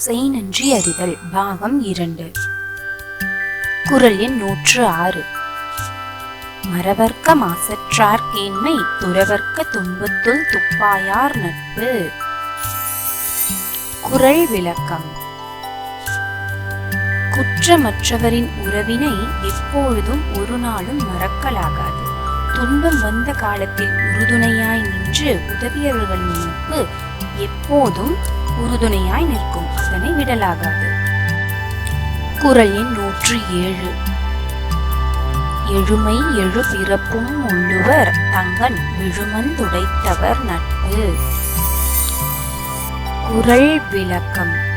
செய் நன்றி அறிதல் பாகம் இரண்டு. குரல் எண் நூற்று ஆறு. மறவர்க்க மாசற்றார் கேண்மை துறவர்க்க துன்பத்துள் துப்பாயார் நட்பு. குரல் விளக்கம். குற்றமற்றவரின் உறவினை எப்பொழுதும் ஒரு நாளும் மறக்கலாகாது. துன்பம் வந்த காலத்தில் உறுதுணையாய் நின்று உதவியவர்களின் நட்பு எப்போதும் உறுதுணையாய் நிற்கும். அதனை விடலாகாது. குரல் எண் நூற்று ஏழு. எழுமை எழு பிறப்பும் உள்ளுவர். தங்கன் விழுமந்துடைத்தவர் நட்பு. குரல் விளக்கம்.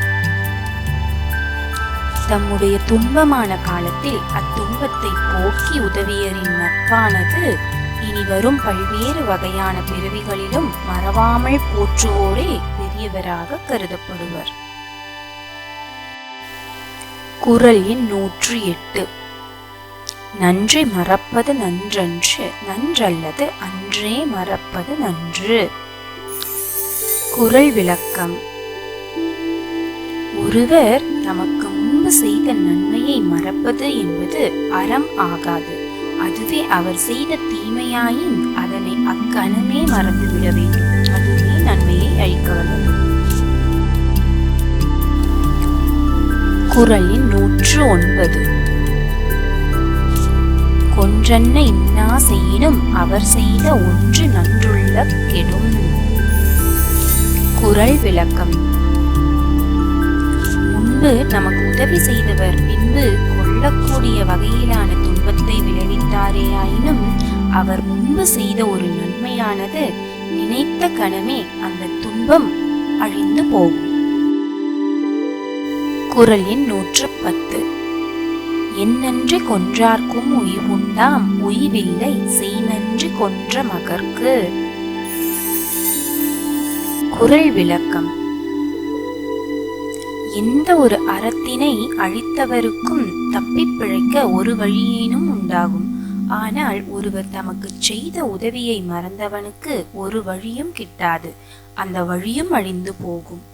தம்முடைய துன்பமான காலத்தில் அத்துன்பத்தை போக்கி உதவியரின் நட்பானது இனி வரும் பல்வேறு வகையான பிறவிகளிலும் மறவாமல் போற்றுவோரே பெரியவராக கருதப்படுவர். குரல் எண் நூற்றி எட்டு. நன்றி மறப்பது நன்றன்று நன்றல்லது அன்றே மறப்பது நன்று. குரல் விளக்கம். ஒருவர் நமக்கு முன்பு செய்த நன்மையை மறப்பது என்பது அறம் ஆகாது. அதுவே அவர் செய்த தீமையாயின் அதனை அக்கணமே மறந்துவிட வேண்டும். அதுவே நன்மையை அழிக்க வல்லது குரலின் நூற்று ஒன்பது. கொன்றன்ன இன்னா செய்யினும் அவர் செய்த ஒன்று நன்றுள்ள கெடும். குரல் விளக்கம். முன்பு நமக்கு உதவி செய்தவர் பின்பு கொள்ளக்கூடிய வகையிலான துன்பத்தை விளைவித்தாரேயாயினும் அவர் முன்பு செய்த ஒரு நன்மையானது நினைத்த கணமே அந்த துன்பம் அழிந்து போகும். குரல் எண் நூற்று பத்து என்னன்று கொன்றார்க்கும் உய்வுண்டாம் உய்வில்லை செய் கொன்ற மகர்க்கு குரல் விளக்கம். எந்த ஒரு அறத்தினை அழித்தவருக்கும் தப்பிப் பிழைக்க ஒரு வழியேனும் உண்டாகும். ஆனால் ஒருவர் தமக்கு செய்த உதவியை மறந்தவனுக்கு ஒரு வழியும் கிட்டாது. அந்த வழியும் அழிந்து போகும்.